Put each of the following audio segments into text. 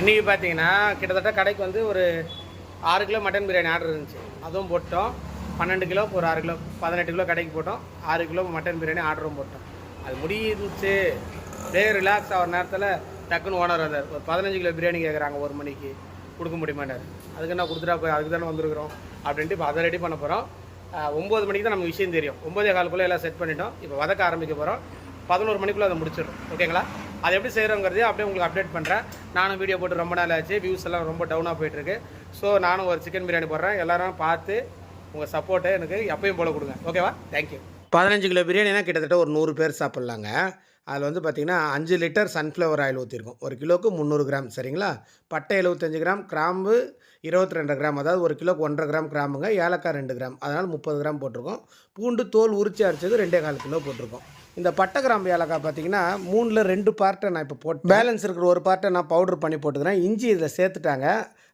இன்றைக்கி பார்த்தீங்கன்னா கிட்டத்தட்ட கடைக்கு வந்து ஒரு ஆறு கிலோ மட்டன் பிரியாணி ஆர்டர் இருந்துச்சு. அதுவும் போட்டோம். பன்னெண்டு கிலோ ஒரு ஆறு கிலோ பதினெட்டு கிலோ கடைக்கு போட்டோம். ஆறு கிலோ மட்டன் பிரியாணி ஆர்டரும் போட்டோம். அது முடியிருந்துச்சு அப்படியே ரிலாக்ஸ் ஆகிற நேரத்தில் டக்குன்னு ஓனர் வந்தார். ஒரு பதினஞ்சு கிலோ பிரியாணி கேட்குறாங்க ஒரு மணிக்கு. கொடுக்க முடியுமாட்டார் அதுக்கு நான் கொடுத்துட்டா போய் அதுக்கு தானே வந்துருக்குறோம் அப்படின்ட்டு இப்போ அதை ரெடி பண்ண போகிறோம் ஒம்பது மணிக்கு தான் நமக்கு விஷயம் தெரியும். ஒம்பதே காலுக்குள்ளே எல்லாம் செட் பண்ணிட்டோம். இப்போ வதக்க ஆரம்பிக்க போகிறோம் பதினோரு மணிக்குள்ளே அதை முடிச்சிடும் ஓகேங்களா? அதை எப்படி செய்கிறோங்கிறதையும் அப்படியே உங்களுக்கு அப்டேட் பண்ணுறேன் நானும் வீடியோ போட்டு ரொம்ப நாள் ஆச்சு. வியூஸ் எல்லாம் ரொம்ப டவுனாக போயிட்டுருக்கு. ஸோ நானும் ஒரு சிக்கன் பிரியாணி போடுறேன். எல்லாரும் பார்த்து உங்கள் சப்போர்ட்டை எனக்கு எப்பயும் போல கொடுங்க. ஓகேவா தேங்க்யூ பதினஞ்சு கிலோ பிரியாணினா கிட்டத்தட்ட ஒரு நூறு பேர் சாப்பிட்லாங்க. அதில் வந்து பார்த்திங்கன்னா அஞ்சு லிட்டர் சன்ஃப்ளவர் ஆயில் ஊற்றிருக்கோம் ஒரு கிலோவுக்கு முந்நூறு கிராம் சரிங்களா? பட்டை எழுபத்தஞ்சு கிராம் கிராம்பு இருபத்தி ரெண்டு கிராம் அதாவது ஒரு கிலோக்கு ஒன்றரை கிராம் கிராமுங்க ஏலக்காய் ரெண்டு கிராம் அதனால் முப்பது கிராம் போட்டிருக்கோம். பூண்டு தோல் உரிச்சு அரைச்சது ரெண்டே கால் கிலோ போட்டிருக்கோம். இந்த பட்டை கிராம்பு ஏலக்காய் பார்த்தீங்கன்னா மூணில் ரெண்டு பார்ட்டை நான் இப்போ போட்டு பேலன்ஸ் இருக்கிற ஒரு பார்ட்டை நான் பவுடர் பண்ணி போட்டுக்கிறேன். இஞ்சி இதில் சேர்த்துட்டாங்க.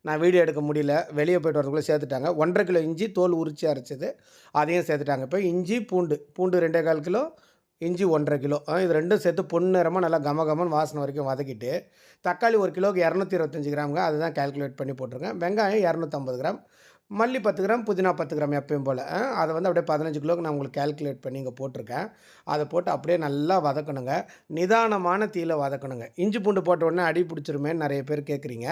நான் வீடியோ எடுக்க முடியல. வெளியே போயிட்டு வரதுக்குள்ளே சேர்த்துட்டாங்க. ஒன்றரை கிலோ இஞ்சி தோல் உரிச்சு அரைச்சது. அதையும் சேர்த்துட்டாங்க. இப்போ இஞ்சி பூண்டு பூண்டு ரெண்டே கால் கிலோ இஞ்சி ஒன்றரை கிலோ. இது ரெண்டும் சேர்த்து பொன்னிறமாக நல்லா கம கமன்னு வாசனை வரைக்கும் வதக்கிட்டு தக்காளி ஒரு கிலோவுக்கு இரநூத்தி இருபத்தஞ்சி கிராமுங்க. அதுதான் கால்குலேட் பண்ணி போட்டிருக்கேன். வெங்காயம் இரநூத்தம்பது கிராம். மல்லி பத்து கிராம் புதினா பத்து கிராம் எப்பயும் போல். அதை வந்து அப்படியே பதினஞ்சு கிலோக்கு நான் உங்களுக்கு கால்குலேட் பண்ணி இங்கே போட்டிருக்கேன். அதை போட்டு அப்படியே நல்லா வதக்கணுங்க. நிதானமான தீயில் வதக்கணுங்க. இஞ்சி பூண்டு போட்டவுடனே அடி பிடிச்சிருமேன்னு நிறைய பேர் கேட்குறீங்க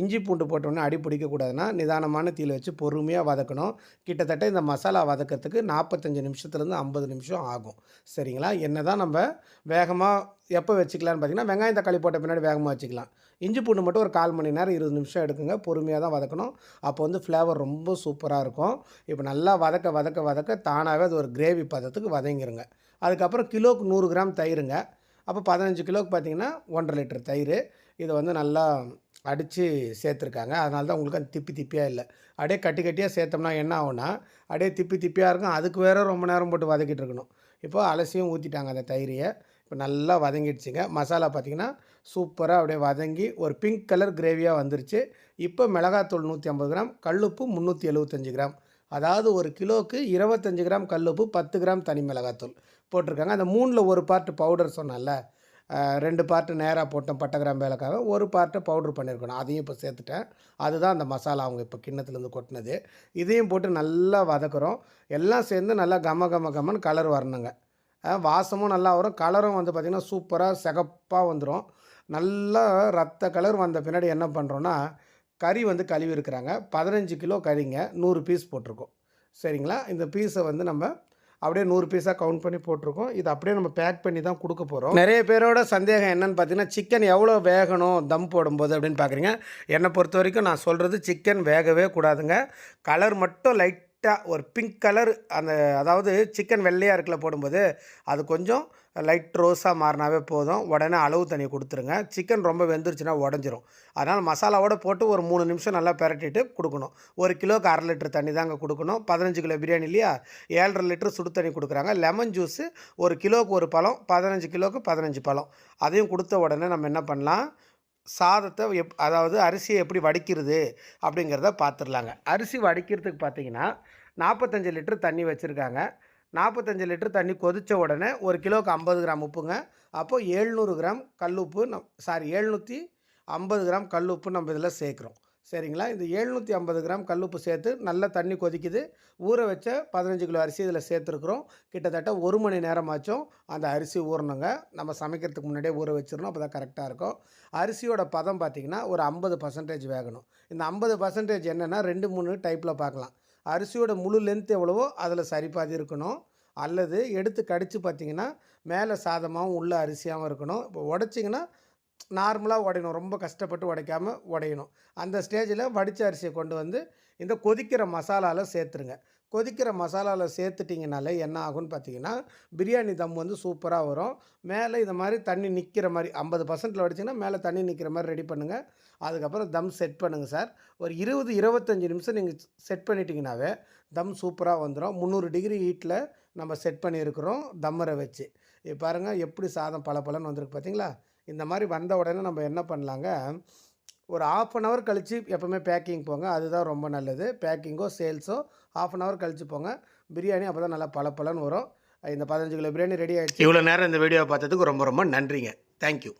இஞ்சி பூண்டு போட்டவுடனே அடி பிடிக்கக்கூடாதுன்னா நிதானமான தீயில் வச்சு பொறுமையாக வதக்கணும். கிட்டத்தட்ட இந்த மசாலா வதக்கிறதுக்கு நாற்பத்தஞ்சு நிமிஷத்துலேருந்து ஐம்பது நிமிஷம் ஆகும். சரிங்களா? என்ன தான் நம்ம வேகமாக எப்போ வச்சுக்கலான்னு பார்த்தீங்கன்னா வெங்காயம் தக்காளி போட்ட பின்னாடி வேகமாக வச்சுக்கலாம். இஞ்சி பூண்டு மட்டும் ஒரு கால் மணி நேரம் இருபது நிமிஷம் எடுக்குங்க. பொறுமையாக தான் வதக்கணும். அப்போ வந்து ஃப்ளேவர் ரொம்ப சூப்பராக இருக்கும். இப்போ நல்லா வதக்க வதக்க வதக்க தானாகவே அது ஒரு கிரேவி பதத்துக்கு வதங்கிருங்க. அதுக்கப்புறம் கிலோக்கு நூறு கிராம் தயிருங்க. அப்போ பதினஞ்சு கிலோக்கு பார்த்தீங்கன்னா ஒன்றரை லிட்டர் தயிர். இதை வந்து நல்லா அடித்து சேர்த்துருக்காங்க. அதனால தான் உங்களுக்கு அந்த திப்பி திப்பியாக இல்லை. அப்படியே கட்டி கட்டியாக சேர்த்தோம்னா என்ன ஆகும்னா அப்படியே திப்பி திப்பியாக இருக்கும். அதுக்கு வேறு ரொம்ப நேரம் போட்டு வதக்கிட்டு இருக்கணும். இப்போ அலசியும் ஊற்றிட்டாங்க அந்த தயிரியை. இப்போ நல்லா வதங்கிடுச்சுங்க. மசாலா பார்த்திங்கன்னா சூப்பராக அப்படியே வதங்கி ஒரு பிங்க் கலர் கிரேவியாக வந்துருச்சு. இப்போ மிளகாத்தூள் நூற்றி ஐம்பது கிராம் கல்லுப்பு முந்நூற்றி எழுபத்தஞ்சு கிராம். அதாவது ஒரு கிலோவுக்கு இருபத்தஞ்சு கிராம் கல்லுப்பு பத்து கிராம் தனி மிளகாத்தூள் போட்டிருக்காங்க. அந்த மூணில் ஒரு பார்ட்டு பவுடர் சொன்னால ரெண்டு பார்ட்டு நேராக போட்டோம் பட்டை கிராம் வேலைக்காக ஒரு பார்ட்டை பவுட்ரு பண்ணியிருக்கணும். அதையும் இப்போ சேர்த்துட்டேன். அதுதான் அந்த மசாலா அவங்க இப்போ கிண்ணத்துலேருந்து கொட்டினது. இதையும் போட்டு நல்லா வதக்குறோம். எல்லாம் சேர்ந்து நல்லா கம கம கமன்னு கலர் வரணுங்க. வாசமும் நல்லா வரும். கலரும் வந்து பார்த்திங்கன்னா சூப்பராக சிகப்பாக வந்துடும் நல்லா ரத்த கலர் வந்த பின்னாடி என்ன பண்ணுறோன்னா கறி வந்து கழுவி இருக்கிறாங்க பதினஞ்சு கிலோ கறிங்க நூறு பீஸ் போட்டிருக்கோம். சரிங்களா? இந்த பீஸை வந்து நம்ம அப்படியே நூறு பீஸாக கவுண்ட் பண்ணி போட்டிருக்கோம். இது அப்படியே நம்ம பேக் பண்ணி தான் கொடுக்க போகிறோம் நிறைய பேரோட சந்தேகம் என்னன்னு பார்த்தீங்கன்னா சிக்கன் எவ்வளோ வேகணும் தம் போடும்போது அப்படின்னு பார்க்குறீங்க என்னை பொறுத்த வரைக்கும் நான் சொல்கிறது சிக்கன் வேகவே கூடாதுங்க. கலர் மட்டும் லைட் லைட்டாக ஒரு பிங்க் கலர் அந்த அதாவது சிக்கன் வெள்ளையாக இருக்குல்ல போடும்போது அது கொஞ்சம் லைட் ரோஸாக மாறினாவே போதும். உடனே அளவு தண்ணி கொடுத்துருங்க. சிக்கன் ரொம்ப வெந்துருச்சுன்னா உடஞ்சிரும். அதனால் மசாலாவோட போட்டு ஒரு மூணு நிமிஷம் நல்லா பரட்டிட்டு கொடுக்கணும். ஒரு கிலோக்கு அரை லிட்டர் தண்ணி தாங்க கொடுக்கணும். பதினஞ்சு கிலோ பிரியாணி இல்லையா? ஏழரை லிட்டர் சுடு தண்ணி கொடுக்குறாங்க. லெமன் ஜூஸு ஒரு கிலோவுக்கு ஒரு பழம் பதினஞ்சு கிலோவுக்கு பதினஞ்சு பழம். அதையும் கொடுத்த உடனே நம்ம என்ன பண்ணலாம்? சாதத்தை எப் அதாவது அரிசியை எப்படி வடிக்கிறது அப்படிங்கிறத பார்த்துடலாங்க அரிசி வடிக்கிறதுக்கு பார்த்தீங்கன்னா நாற்பத்தஞ்சு லிட்டர் தண்ணி வச்சுருக்காங்க. நாற்பத்தஞ்சு லிட்டர் தண்ணி கொதித்த உடனே ஒரு கிலோவுக்கு ஐம்பது கிராம் உப்புங்க. அப்போது ஏழ்நூறு கிராம் கல்லுப்பு நம் சாரி எழுநூற்றி ஐம்பது கிராம் கல்லுப்பு நம்ம இதில் சேர்க்குறோம். சரிங்களா? இந்த எழுநூற்றி ஐம்பது கிராம் கல்லுப்பு சேர்த்து நல்லா தண்ணி கொதிக்குது. ஊற வச்ச பதினஞ்சு கிலோ அரிசி இதில் சேர்த்துருக்குறோம். கிட்டத்தட்ட ஒரு மணி நேரமாச்சும் அந்த அரிசி ஊறணுங்க. நம்ம சமைக்கிறதுக்கு முன்னாடியே ஊற வச்சிடணும். அப்போ தான் கரெக்டாக இருக்கும். அரிசியோட பதம் பார்த்திங்கன்னா ஒரு ஐம்பது பர்சன்டேஜ் வேகணும். இந்த ஐம்பது பர்சன்டேஜ் என்னென்னா ரெண்டு மூணு டைப்பில் பார்க்கலாம். அரிசியோட முழு லென்த் எவ்வளவோ அதில் சரிபாதி இருக்கணும். அல்லது எடுத்து கடித்து பார்த்திங்கன்னா மேலே சாதமாகவும் உள்ள அரிசியாகவும் இருக்கணும். இப்போ உடச்சிங்கன்னா நார்மலாக உடையணும். ரொம்ப கஷ்டப்பட்டு உடைக்காமல் உடையணும். அந்த ஸ்டேஜில் வடித்த அரிசியை கொண்டு வந்து இந்த கொதிக்கிற மசாலாவில் சேர்த்துருங்க. கொதிக்கிற மசாலாவில் சேர்த்துட்டிங்கனாலே என்ன ஆகும்னு பார்த்தீங்கன்னா பிரியாணி தம் வந்து சூப்பராக வரும். மேலே இந்த மாதிரி தண்ணி நிற்கிற மாதிரி ஐம்பது பர்சன்ட்டில் வடிச்சிங்கன்னா மேலே தண்ணி நிற்கிற மாதிரி ரெடி பண்ணுங்கள் அதுக்கப்புறம் தம் செட் பண்ணுங்கள் சார். ஒரு இருபது இருபத்தஞ்சி நிமிஷம் நீங்கள் செட் பண்ணிட்டீங்கனாவே தம் சூப்பராக வந்துடும் முந்நூறு டிகிரி ஹீட்டில் நம்ம செட் பண்ணியிருக்கிறோம் தம்மரை வச்சு. இப்போ பாருங்கள் எப்படி சாதம் பல பலன்னு வந்திருக்கு பார்த்தீங்களா? இந்த மாதிரி வந்த உடனே நம்ம என்ன பண்ணலாங்க? ஒரு ஆஃப் அன் ஹவர் கழித்து எப்போவுமே பேக்கிங் போங்க. அதுதான் ரொம்ப நல்லது. பேக்கிங்கோ சேல்ஸோ ஆஃப் அன் ஹவர் கழித்து போங்க. பிரியாணி அப்போ தான் நல்லா பல வரும். இந்த பதினஞ்சு கிலோ பிரியாணி ரெடி ஆகிடுச்சு இவ்வளோ நேரம் இந்த வீடியோ பார்த்ததுக்கு ரொம்ப ரொம்ப நன்றிங்க. தேங்க்யூ